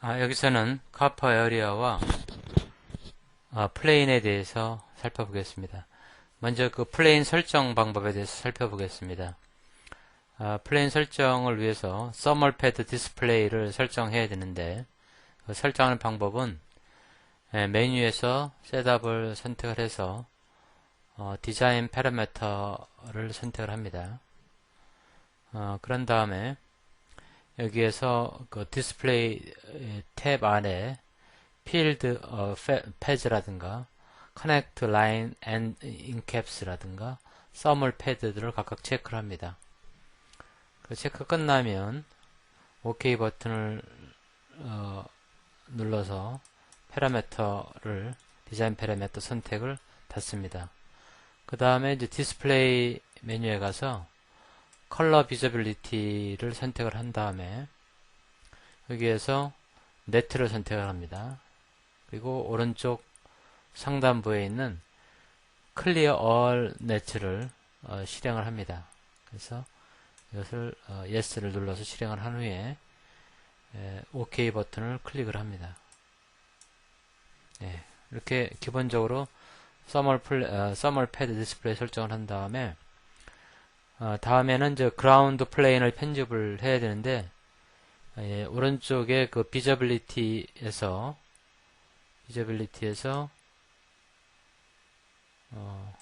아, 여기서는 카퍼 에어리어와 아, 플레인에 대해서 살펴보겠습니다. 먼저 그 플레인 설정 방법에 대해서 살펴보겠습니다. 아, 플레인 설정을 위해서 서멀 패드 디스플레이를 설정해야 되는데 그 설정하는 방법은 예, 메뉴에서 셋업을 선택을 해서 어, 디자인 파라미터를 선택을 합니다. 어, 그런 다음에 여기에서 그 디스플레이 탭 안에 필드 어, 패즈라든가 커넥트 라인 앤 인캡스라든가 서멀 패드들을 각각 체크를 합니다. 그 체크 끝나면 OK 버튼을 어, 눌러서 파라미터를 디자인 파라미터 선택을 닫습니다. 그 다음에 이제 디스플레이 메뉴에 가서 컬러 비저빌리티를 선택을 한 다음에 여기에서 네트를 선택을 합니다. 그리고 오른쪽 상단부에 있는 클리어 얼 네트를 어, 실행을 합니다. 그래서 이것을 어, yes를 눌러서 실행을 한 후에 에, OK 버튼을 클릭을 합니다. 예, 이렇게 기본적으로 플레, 어, 패드 디스플레이 설정을 한 다음에 어, 다음에는 이제 그라운드 플레인을 편집을 해야 되는데 예, 오른쪽에 그 비저빌리티에서 비저빌리티에서 어,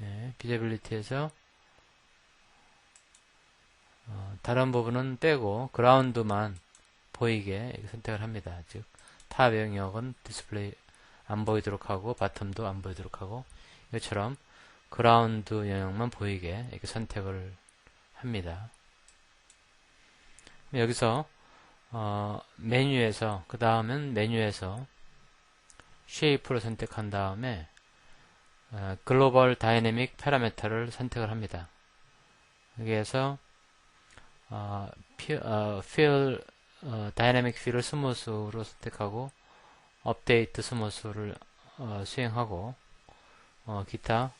예, 비저빌리티에서 어, 다른 부분은 빼고 그라운드만 보이게 선택을 합니다. 즉, 탑 영역은 디스플레이 안 보이도록 하고 바텀도 안 보이도록 하고 이것처럼 그라운드 영역만 보이게 이렇게 선택을 합니다. 여기서 어, 메뉴에서 그 다음은 메뉴에서 쉐이프를 선택한 다음에 어, 글로벌 다이내믹 파라미터를 선택을 합니다. 여기에서 어, 피, 어, feel 어, 다이내믹 필을 스무스로 선택하고 업데이트 스무스를 어, 수행하고 어, 기타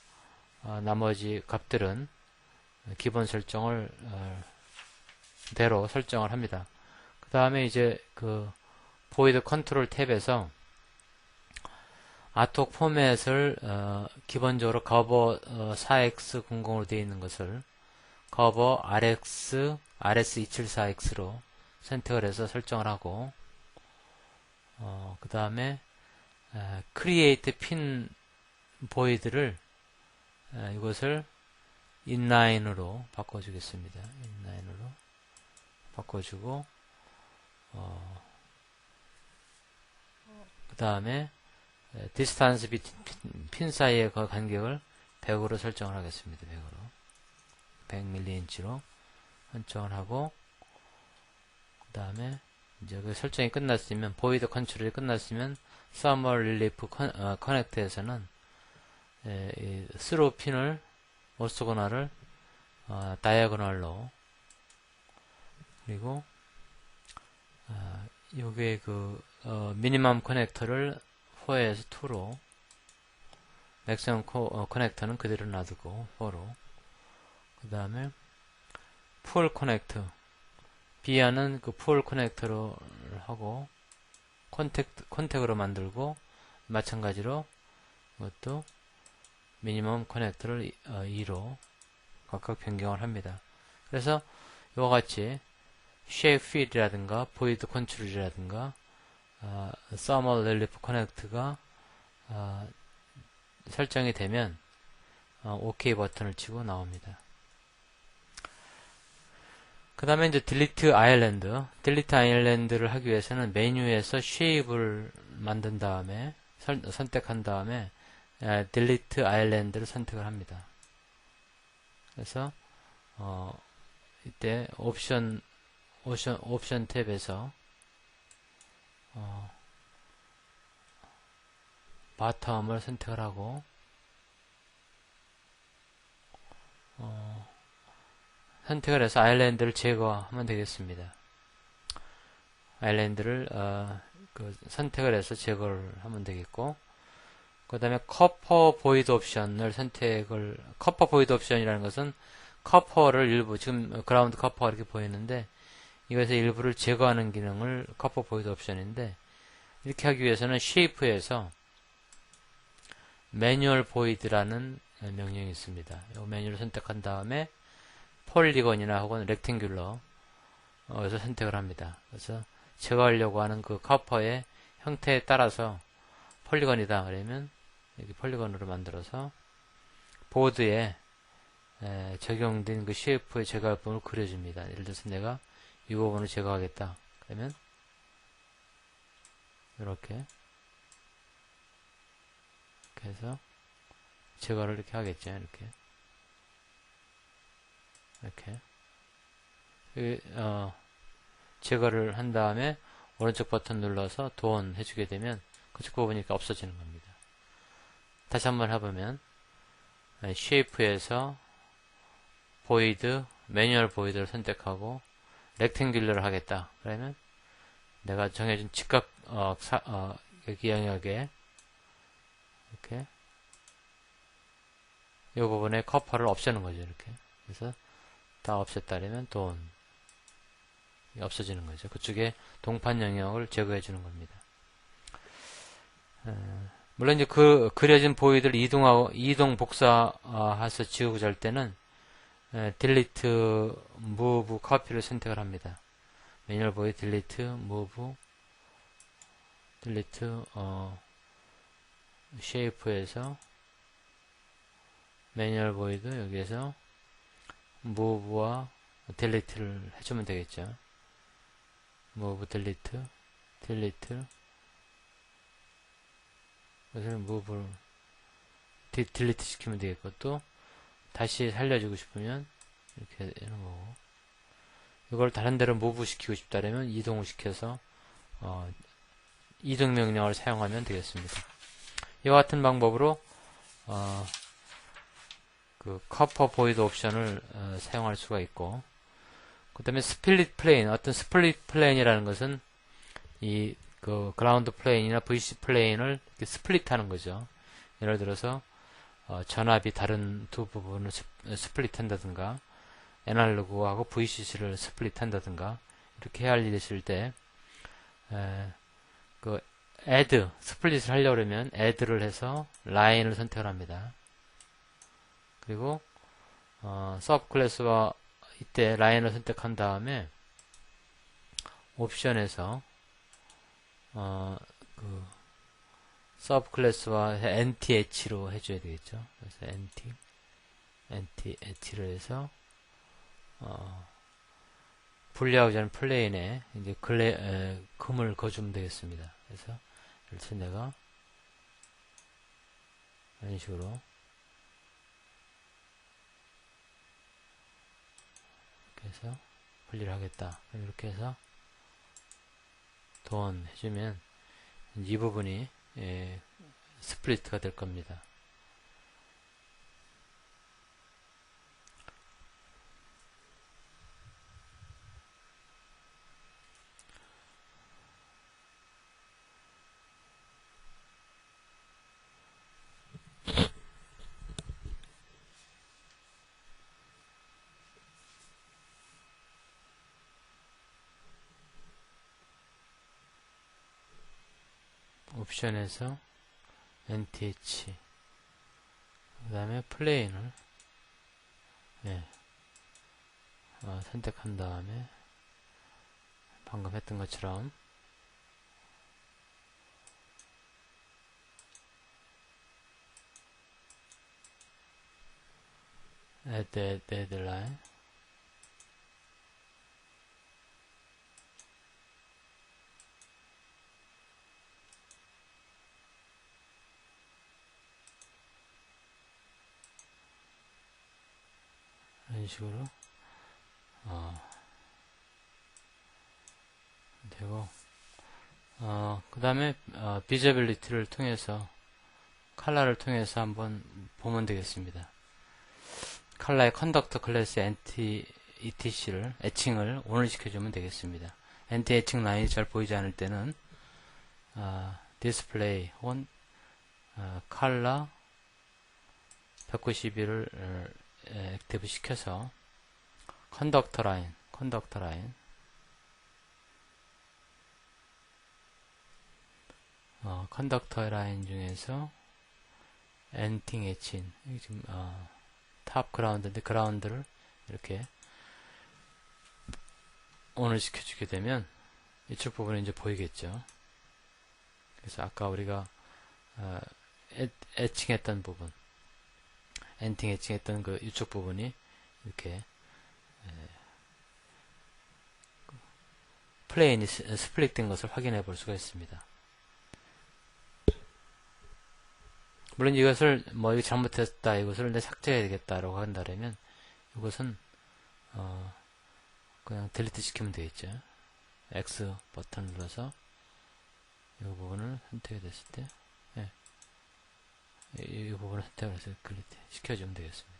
어, 나머지 값들은 기본 설정을 어, 대로 설정을 합니다. 그 다음에 이제 그 보이드 컨트롤 탭에서 아톡 포맷을 어, 기본적으로 커버 어, 4x00으로 되어 있는 것을 커버 rx rs274x로 선택을 해서 설정을 하고 어, 그 다음에 크리에이트 핀 보이드를 이것을 인라인으로 바꿔주겠습니다. 인라인으로 바꿔주고 어, 그 다음에 디스탄스 핀 사이의 그 간격을 100으로 설정을 하겠습니다. 100으로 100mH로 설정을 하고 그 다음에 이제 그 설정이 끝났으면 보이드 컨트롤이 끝났으면 서머 릴리프 커넥트에서는 스로 핀을 오스고나를 어, 다이아고널로. 그리고 어, 요게 그 어, 미니멈 커넥터를 4에서 2로 맥시멈 어, 커넥터는 그대로 놔두고 4로. 그 다음에 풀 커넥터. 비아는 그풀 커넥터로 하고 콘택트, 콘택으로 만들고 마찬가지로 이것도 미니멈 커넥터를 2로 각각 변경을 합니다. 그래서 이와 같이 보이드 컨트롤이라든가 어, 서멀 렐리프 커넥트가 어, 설정이 되면 어, OK 버튼을 치고 나옵니다. 그 다음에 이제 딜리트 아일랜드 딜리트 아일랜드를 하기 위해서는 메뉴에서 쉐입을 만든 다음에 설, 선택한 다음에 딜리트 아일랜드를 선택을 합니다. 그래서 어, 이때 옵션 옵션 옵션 탭에서 어, 바텀을 선택을 하고 어, 선택을 해서 아일랜드를 제거하면 되겠습니다. 아일랜드를 어, 그 선택을 해서 제거를 하면 되겠고 그 다음에 커퍼 보이드 옵션을 선택을 커퍼 보이드 옵션이라는 것은 커퍼를 일부 지금 그라운드 커퍼가 이렇게 보이는데 이것의 일부를 제거하는 기능을 커퍼 보이드 옵션인데 이렇게 하기 위해서는 쉐이프에서 매뉴얼 보이드라는 명령이 있습니다. 이 메뉴를 선택한 다음에 폴리건이나 혹은 렉탱귤러 어서 선택을 합니다. 그래서 제거하려고 하는 그 커퍼의 형태에 따라서 폴리건이다 그러면 여기 폴리건으로 만들어서 보드에 에, 적용된 그 쉐이프의 제거할 부분을 그려줍니다. 예를 들어서 내가 이 부분을 제거하겠다. 그러면 이렇게 이렇게 해서 제거를 이렇게 하겠죠. 이렇게 이렇게 이, 어, 제거를 한 다음에 오른쪽 버튼 눌러서 돈 해주게 되면 그쪽 부분이 없어지는 겁니다. 다시 한번 해보면 쉐이프에서 보이드 매뉴얼 보이드를 선택하고 렉탱귤러를 하겠다. 그러면 내가 정해준 직각 어, 사, 어, 여기 영역에 이렇게 이 부분에 커퍼를 없애는 거죠. 이렇게 그래서 다 없앴다면 돈 없어지는 거죠. 그쪽에 동판 영역을 제거해 주는 겁니다. 물론 이제 그 그려진 보이드를 이동하고 이동 복사해서 지우고 잘 때는 딜리트 무브 커피를 선택을 합니다. 매뉴얼 보이 딜리트 무브 딜리트 어 쉐이프에서 매뉴얼 보이드 여기에서 무브와 딜리트를 해주면 되겠죠. 무브 딜리트 딜리트 그래서 무브를 딜리트 시키면 되겠고 또 다시 살려주고 싶으면 이렇게 하는 거고 이걸 다른 데로 무브 시키고 싶다면 이동을 시켜서 어, 이동 명령을 사용하면 되겠습니다. 이와 같은 방법으로 어, 그 커퍼 보이드 옵션을 어, 사용할 수가 있고 그 다음에 스플릿 플레인 어떤 스플릿 플레인이라는 것은 이 그 그라운드 플레인이나 VC 플레인을 스플릿 하는 거죠. 예를 들어서 어, 전압이 다른 두 부분을 스플릿 한다든가 애날로그하고 VCC를 스플릿 한다든가 이렇게 해야 할 일이 있을 때 에, 그 add 스플릿을 하려고 그러면 add를 해서 라인을 선택을 합니다. 그리고 어, 서브 클래스와 이때 라인을 선택한 다음에 옵션에서 어, 그 서브 클래스와 nth로 해줘야 되겠죠. 그래서 nt nth로 해서 어, 분리하고자 하는 플레인에 이제 글레, 에, 금을 거주면 되겠습니다. 그래서 이렇게 내가 이런 식으로 이렇게 해서 분리를 하겠다. 이렇게 해서 돈 해주면 이 부분이 예, 스플리트가 될 겁니다. 옵션에서 NTH 그 다음에 플레인을 예, 어, 선택한 다음에 방금 했던 것처럼 add, add, add line 식으로 어, 되고 어, 그 다음에 어, 비저빌리티를 통해서 칼라를 통해서 한번 보면 되겠습니다. 칼라의 컨덕터 클래스 NT ETC를 애칭을 오늘 시켜주면 되겠습니다. NT 애칭 라인이 잘 보이지 않을 때는 어, 디스플레이 혹은 어, 칼라 191을 액티브 시켜서 컨덕터 라인, 컨덕터 라인. 어, 컨덕터 라인 중에서 엔팅 에친 지금 어, 탑 그라운드인데 그라운드를 이렇게 온을 시켜주게 되면 이쪽 부분이 이제 보이겠죠. 그래서 아까 우리가 어, 애, 애칭했던 부분, 엔팅 애칭했던 그 이쪽 부분이 이렇게 에, 플레인이 스- 스플릿된 것을 확인해 볼 수가 있습니다. 물론 이것을 뭐 이거 잘못했다 이것을 내 삭제해야 되겠다라고 한다면 이것은 어 그냥 딜리트 시키면 되겠죠. X 버튼 눌러서 이 부분을 선택이 됐을 때 예. 이, 이 부분을 선택을 해서 클릭 시켜주면 되겠습니다.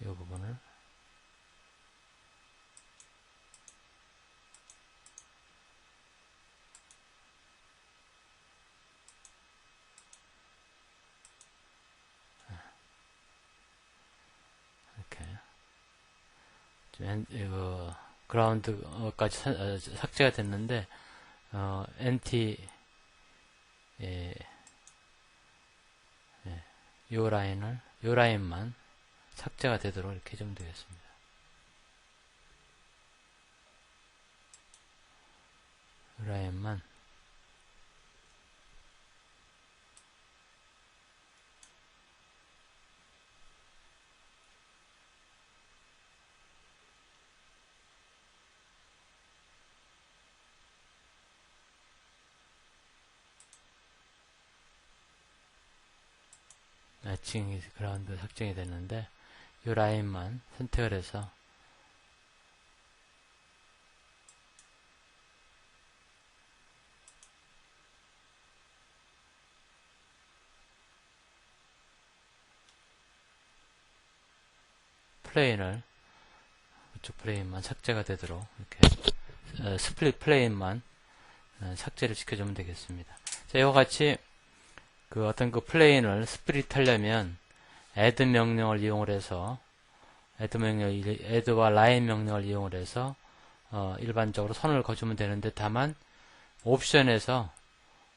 이 부분을 이거 그라운드까지 사- 어, 삭제가 됐는데 어, NT 예, 예, 요 라인을 요 라인만 삭제가 되도록 이렇게 좀 되겠습니다. 요 라인만 매칭이 그라운드 삭제이 됐는데 이 라인만 선택을 해서 플레인을 이쪽 플레인만 삭제가 되도록 이렇게 어, 스플릿 플레인만 어, 삭제를 시켜주면 되겠습니다. 자, 이와 같이 그 어떤 그 플레인을 스플릿 하려면 add 명령을 이용을 해서 add 명령, add와 line 명령을 이용을 해서 어, 일반적으로 선을 거주면 되는데 다만 옵션에서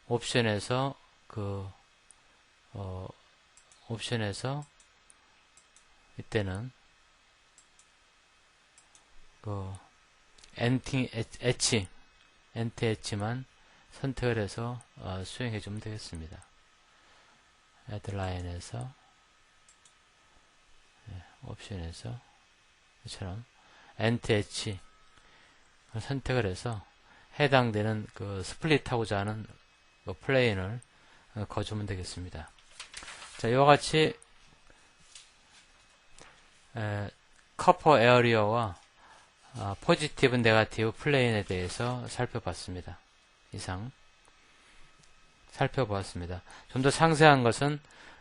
옵션에서 그 어, 옵션에서 이때는 그 엔팅 엣치 엔트 엣치만 선택을 해서 어, 수행해 주면 되겠습니다. 헤드라인에서 예, 옵션에서 이처럼 엔트 엣치 선택을 해서 해당되는 그 스플릿하고자 하는 그 플레인을 어, 거주면 되겠습니다. 자, 이와 같이 에, 커퍼 에어리어와 아, 포지티브, 네가티브 플레인에 대해서 살펴봤습니다. 이상 살펴보았습니다. 좀 더 상세한 것은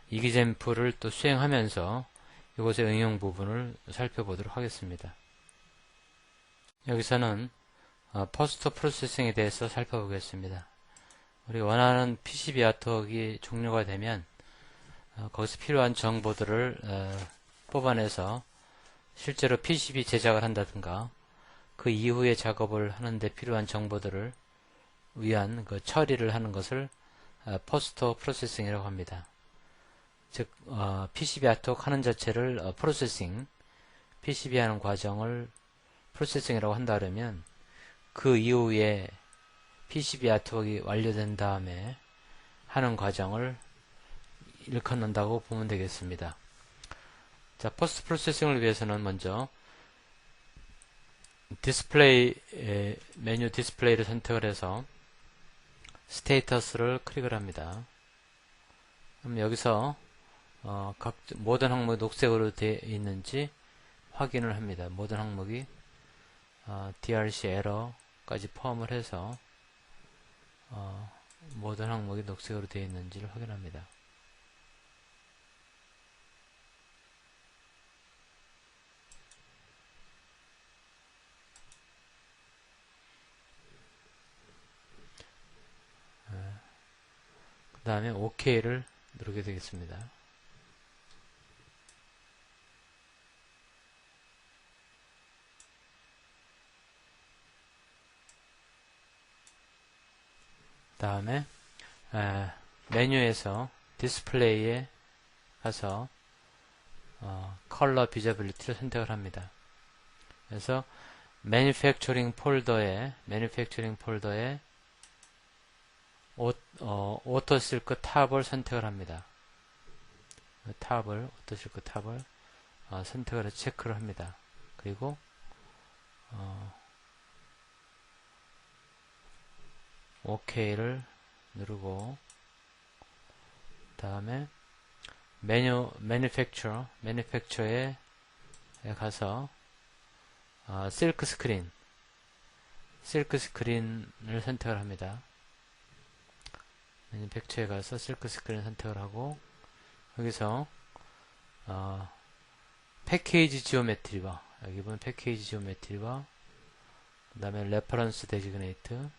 이기젠프를 또 수행하면서 이곳의 응용 부분을 살펴보도록 하겠습니다. 여기서는 어, 포스트 프로세싱에 대해서 살펴보겠습니다. 우리 원하는 PCB 아트웍이 종료가 되면 어, 거기서 필요한 정보들을 어, 뽑아내서 실제로 PCB 제작을 한다든가 그 이후의 작업을 하는데 필요한 정보들을 위한 그 처리를 하는 것을 포스터 프로세싱이라고 합니다. 즉 어, PCB 아트웍 하는 자체를 어, 프로세싱, PCB 하는 과정을 프로세싱이라고 한다 그러면 그 이후에 PCB 아트웍이 완료된 다음에 하는 과정을 일컫는다고 보면 되겠습니다. 자, 포스트 프로세싱을 위해서는 먼저 디스플레이 에, 메뉴 디스플레이를 선택을 해서 스테이터스를 클릭을 합니다. 그럼 여기서 어, 각 모든 항목이 녹색으로 되어 있는지 확인을 합니다. 모든 항목이 어, DRC 에러까지 포함을 해서 어, 모든 항목이 녹색으로 되어 있는지를 확인합니다. 다음에 OK를 누르게 되겠습니다. 다음에 에, 메뉴에서 디스플레이에 가서 어, 컬러 비저빌리티를 선택을 합니다. 그래서 Manufacturing 폴더에 Manufacturing 폴더에 오, 어, 오토 실크 탑을 선택을 합니다. 그 탑을 오토 실크 탑을 어, 선택을 해서 체크를 합니다. 그리고 어, OK를 누르고 다음에 메뉴 매니팩처 매니팩처에 가서 어, 실크 스크린 실크 스크린을 선택을 합니다. 매니팩처에 가서 실크 스크린 선택을 하고 여기서 어, 패키지 지오메트리와 여기 보면 패키지 지오메트리와 그 다음에 레퍼런스 데지그네이트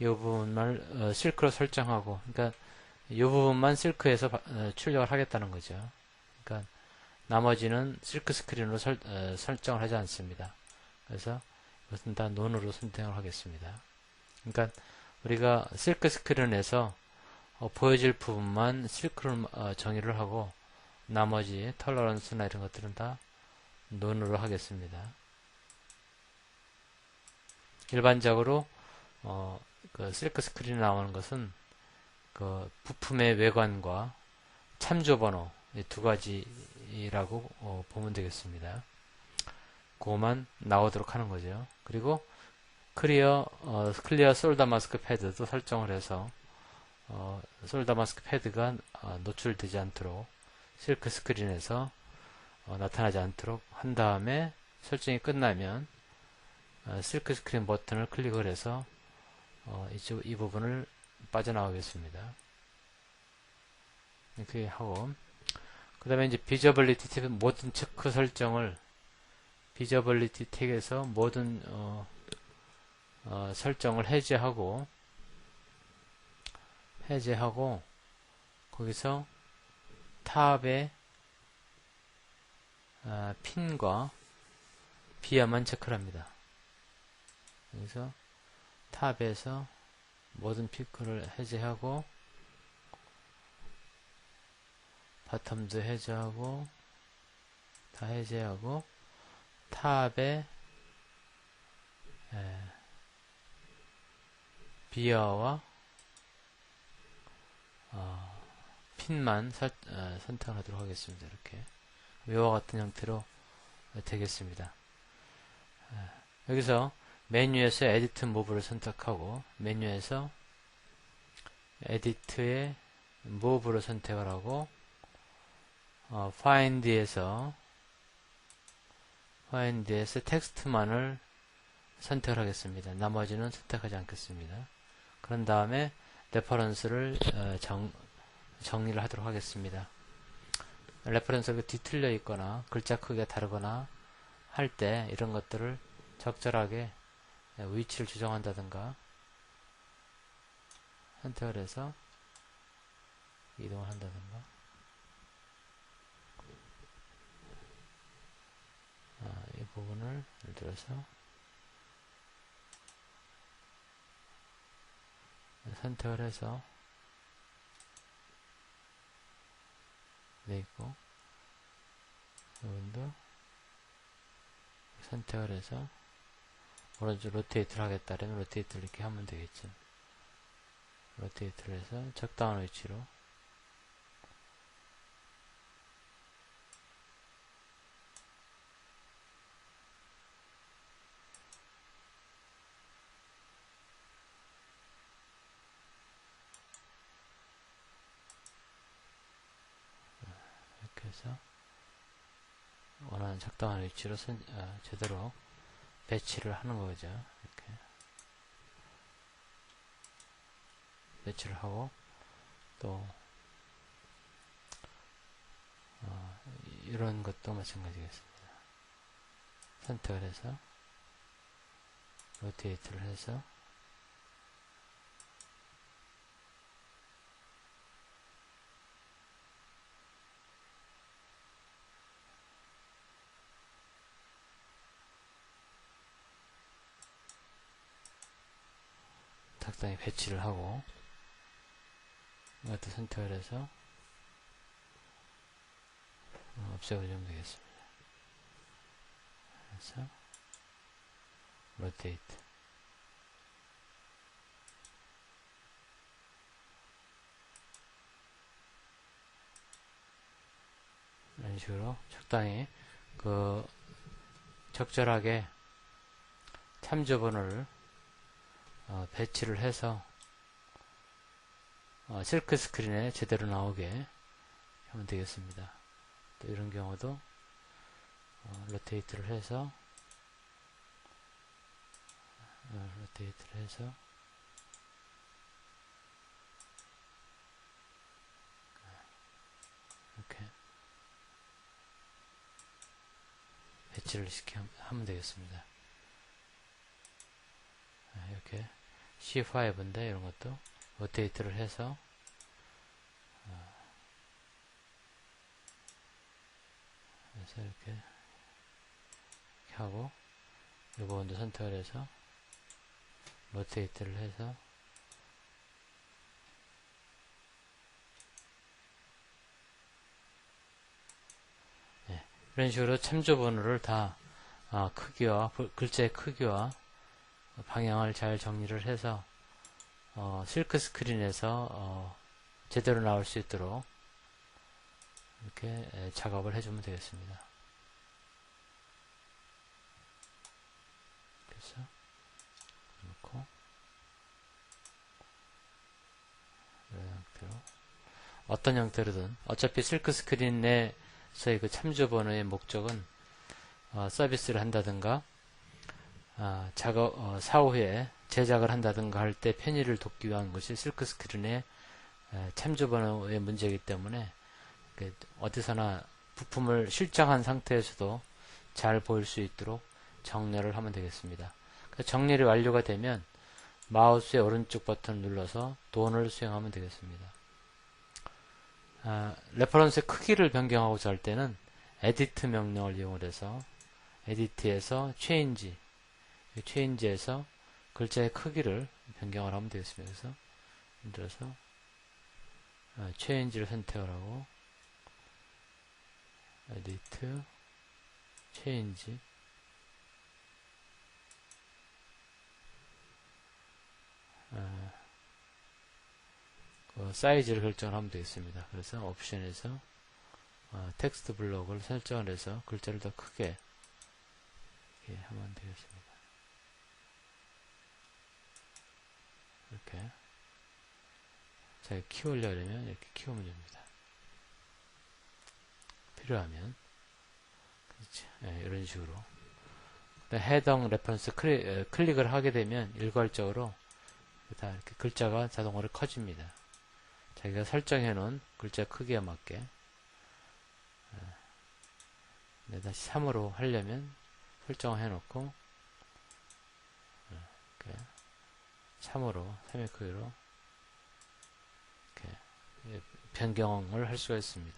이 부분만 어, 실크로 설정하고 그러니까 이 부분만 실크에서 어, 출력을 하겠다는 거죠. 그러니까 나머지는 실크 스크린으로 설, 어, 설정을 하지 않습니다. 그래서 이것은 다 논으로 선택을 하겠습니다. 그러니까 우리가 실크 스크린에서 어, 보여질 부분만 실크로 어, 정의를 하고 나머지 털러런스나 이런 것들은 다 논으로 하겠습니다. 일반적으로 어, 그 실크 스크린에 나오는 것은 그 부품의 외관과 참조 번호 두 가지라고 어, 보면 되겠습니다. 그거만 나오도록 하는 거죠. 그리고 클리어 어, 클리어 솔더 마스크 패드도 설정을 해서 어, 솔더 마스크 패드가 어, 노출되지 않도록 실크 스크린에서 어, 나타나지 않도록 한 다음에 설정이 끝나면 어, 실크 스크린 버튼을 클릭을 해서 어, 이쪽 이 부분을 빠져나오겠습니다. 이렇게 하고 그 다음에 이제 비저블리티 탭 모든 체크 설정을 비저블리티 탭에서 모든 어, 어, 설정을 해제하고 해제하고 거기서 탑에 아, 핀과 비하만 체크를 합니다. 여기서 탑에서 모든 피크를 해제하고 바텀도 해제하고 다 해제하고 탑에 에, 비어와 어, 핀만 설, 어, 선택하도록 하겠습니다. 이렇게 이와 같은 형태로 되겠습니다. 에, 여기서 메뉴에서 에디트 무브를 선택하고 메뉴에서 에디트의 무브를 선택을 하고 어, find에서 find에서 텍스트만을 선택을 하겠습니다. 나머지는 선택하지 않겠습니다. 그런 다음에 레퍼런스를 어, 정, 정리를 하도록 하겠습니다. 레퍼런스가 뒤틀려 있거나 글자 크기가 다르거나 할 때 이런 것들을 적절하게 위치를 조정한다든가 선택을 해서 이동을 한다든가 아, 이 부분을 예를 들어서 선택을 해서 돼 있고 부분도 선택을 해서 오른쪽 로테이트를 하겠다면 로테이트를 이렇게 하면 되겠죠. 로테이트를 해서 적당한 위치로 해서 원하는 적당한 위치로 선, 어, 제대로 배치를 하는 거죠. 이렇게 배치를 하고 또 어, 이런 것도 마찬가지겠습니다. 선택을 해서 로테이트를 해서 배치를 하고 이것도 선택을 해서 어, 없애버리면 되겠습니다. 그래서 로테이트 이런 식으로 적당히 그 적절하게 참조번호를 어, 배치를 해서 어, 실크 스크린에 제대로 나오게 하면 되겠습니다. 또 이런 경우도 어, 로테이트를 해서 어, 로테이트를 해서 이렇게 배치를 시켜 하면 되겠습니다. 아, 이렇게 C5인데 이런 것도 로테이트를 해서 어, 그래서 이렇게, 하고 이 부분도 선택을 해서 로테이트를 해서 네, 이런 식으로 참조 번호를 다 아, 크기와 부- 글자의 크기와 방향을 잘 정리를 해서 어, 실크 스크린에서 어, 제대로 나올 수 있도록 이렇게 에, 작업을 해주면 되겠습니다. 그래서 놓고 이런 형태로 어떤 형태로든 어차피 실크 스크린 내에서의 그 참조 번호의 목적은 어, 서비스를 한다든가 아, 작업 어, 사후에 제작을 한다든가 할 때 편의를 돕기 위한 것이 실크 스크린의 에, 참조 번호의 문제이기 때문에 그 어디서나 부품을 실장한 상태에서도 잘 보일 수 있도록 정렬을 하면 되겠습니다. 그 정렬이 완료가 되면 마우스의 오른쪽 버튼을 눌러서 돈을 수행하면 되겠습니다. 아, 레퍼런스의 크기를 변경하고자 할 때는 에디트 명령을 이용을 해서 에디트에서 체인지 체인지에서 글자의 크기를 변경을 하면 되겠습니다. 그래서 들어서 아, 체인지를 선택을 하고 에디트 체인지 아, 그 사이즈를 설정을 하면 되겠습니다. 그래서 옵션에서 어, 텍스트 블록을 설정을 해서 글자를 더 크게 이렇게 하면 되겠습니다. 이렇게 제가 키우려면 이렇게 키우면 됩니다. 필요하면. 예, 이런 식으로 해당 레퍼런스 클리, 에, 클릭 을 하게 되면 일괄적으로 다 이렇게 글자가 자동으로 커집니다. 자기가 설정해 놓은 글자 크기에 맞게 예. 네, 다시 3으로 하려면 설정을 해 놓고 이렇게 3으로 3의 크기로 이렇게 예, 변경을 할 수가 있습니다.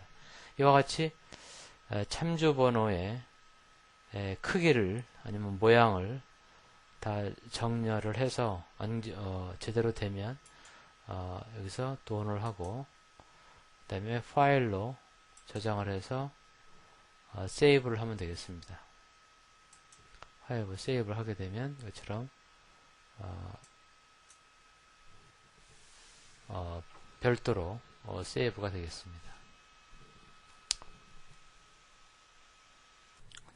이와 같이 에, 참조 번호의 에, 크기를 아니면 모양을 다 정렬을 해서 어, 제대로 되면 어, 여기서 도원을 하고 그 다음에 파일로 저장을 해서 어, 세이브를 하면 되겠습니다. 파일로 세이브를 하게 되면 이것처럼 어, 어, 별도로 어, 세이브가 되겠습니다.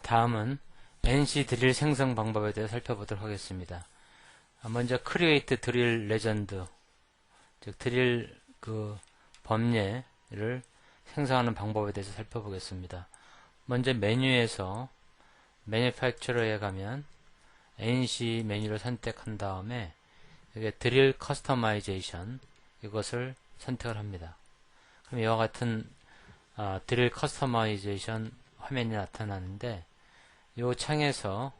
다음은 NC 드릴 생성 방법에 대해 살펴보도록 하겠습니다. 아, 먼저 크리에이트 드릴 레전드 즉 드릴 그 범례를 생성하는 방법에 대해서 살펴보겠습니다. 먼저 메뉴에서 매니팩처러에 가면 NC 메뉴를 선택한 다음에 여기 드릴 커스터마이제이션 이것을 선택을 합니다. 그럼 이와 같은 아, 드릴 커스터마이제이션 화면이 나타나는데 이 창에서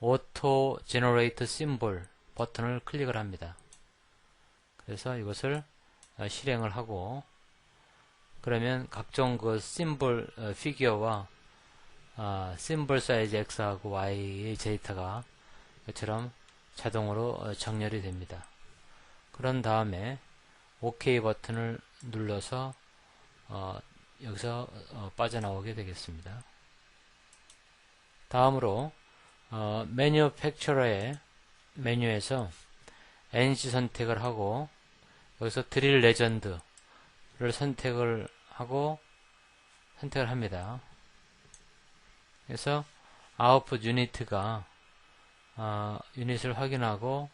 오토 제너레이트 심볼 버튼을 클릭을 합니다. 그래서 이것을 어, 실행을 하고 그러면 각종 그 심볼 어, 피규어와 어, 심볼 사이즈 X하고 Y의 데이터가 이처럼 자동으로 어, 정렬이 됩니다. 그런 다음에 OK 버튼을 눌러서 어, 여기서 어, 빠져나오게 되겠습니다. 다음으로 어, 매뉴팩처러의 메뉴에서 NC 선택을 하고 여기서 드릴 레전드를 선택을 하고 선택을 합니다. 그래서 아웃풋 유니트가 어, 유닛을 확인하고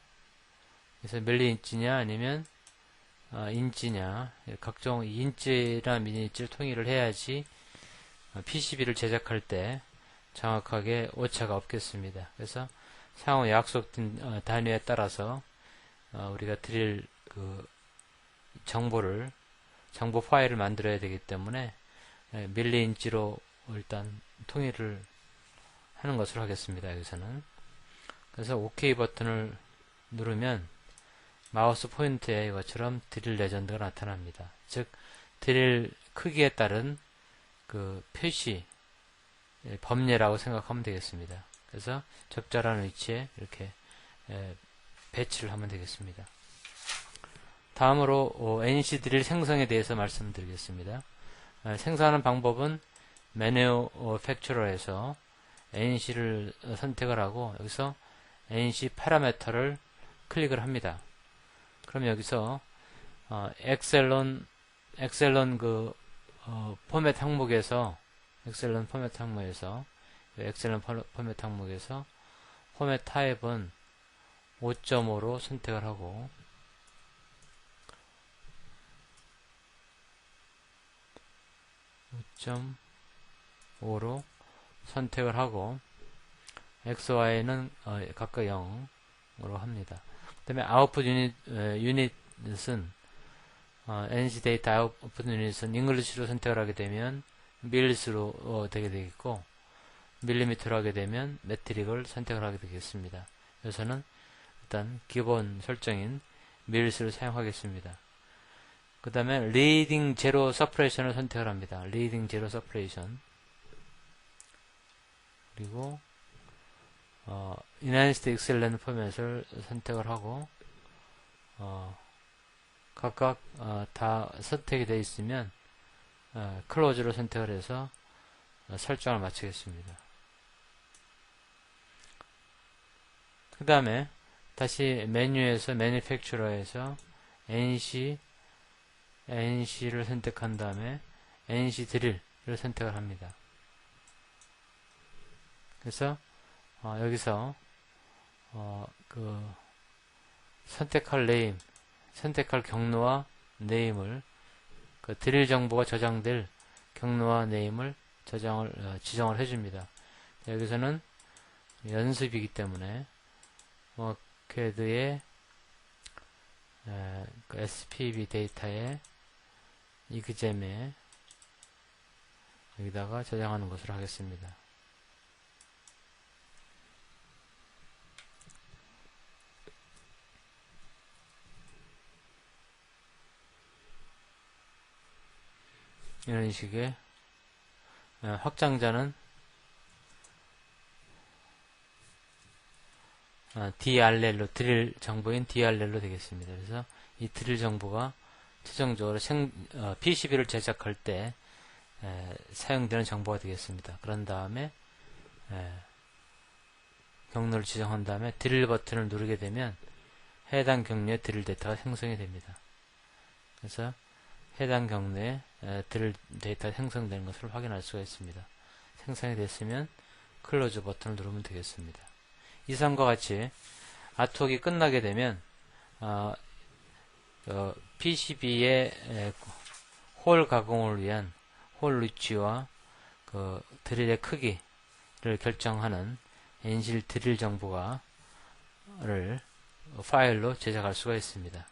그래서 밀리인치냐 아니면 어, 인치냐 각종 인치나 미니인치를 통일을 해야지 어, PCB를 제작할 때 정확하게 오차가 없겠습니다. 그래서 상호 약속된 어, 단위에 따라서 어, 우리가 드릴 그 정보를 정보 파일을 만들어야 되기 때문에 예, 밀리 인치로 일단 통일을 하는 것으로 하겠습니다. 여기서는 그래서 OK 버튼을 누르면 마우스 포인트에 이것처럼 드릴 레전드가 나타납니다. 즉 드릴 크기에 따른 그 표시 예, 범례라고 생각하면 되겠습니다. 그래서 적절한 위치에 이렇게 예, 배치를 하면 되겠습니다. 다음으로 어, NC 드릴 생성에 대해서 말씀드리겠습니다. 어, 생성하는 방법은 메뉴 팩처러에서 NC를 선택을 하고 여기서 NC 파라메터를 클릭을 합니다. 그럼 여기서 어, 엑셀론 엑셀론 그 어, 포맷 항목에서 엑셀론 포맷 항목에서 엑셀론 포맷 항목에서 포맷 타입은 5.5로 선택을 하고 5.5로 선택을 하고 x, y는 어, 각각 0으로 합니다. 그 다음에 아웃풋 유닛, 에, 유닛은 어, NC 데이터 아웃풋 유닛은 잉글리시로 선택을 하게 되면 밀리스로 어, 되게 되겠고 밀리미터로 하게 되면 매트릭을 선택을 하게 되겠습니다. 그래서는 일단 기본 설정인 밀리스를 사용하겠습니다. 그 다음에 리딩 제로 서프레이션을 선택을 합니다. 리딩 제로 서프레이션 그리고 어, 유나이티드 엑셀렌트 포맷을 선택을 하고 어, 각각 어, 다 선택이 되어 있으면 어, 클로즈를 선택을 해서 어, 설정을 마치겠습니다. 그 다음에 다시 메뉴에서 매니팩처러에서 NC NC를 선택한 다음에 NC 드릴을 선택을 합니다. 그래서 어, 여기서 어, 그 선택할 네임, 선택할 경로와 네임을 그 드릴 정보가 저장될 경로와 네임을 저장을 어, 지정을 해줍니다. 여기서는 연습이기 때문에 워캐드의 그 SPB 데이터에 이그잼에 여기다가 저장하는 것으로 하겠습니다. 이런 식의 어, 확장자는 DRL로 드릴 정보인 DRL로 되겠습니다. 그래서 이 드릴 정보가 최종적으로 생, 어, PCB를 제작할 때 에, 사용되는 정보가 되겠습니다. 그런 다음에 에, 경로를 지정한 다음에 드릴 버튼을 누르게 되면 해당 경로에 드릴 데이터가 생성이 됩니다. 그래서 해당 경로에 에, 드릴 데이터가 생성되는 것을 확인할 수가 있습니다. 생성이 됐으면 클로즈 버튼을 누르면 되겠습니다. 이상과 같이 아트웍이 끝나게 되면 어, 어, PCB의 홀 가공을 위한 홀 위치와 그 드릴의 크기를 결정하는 엔실 드릴 정보가를 파일로 제작할 수가 있습니다.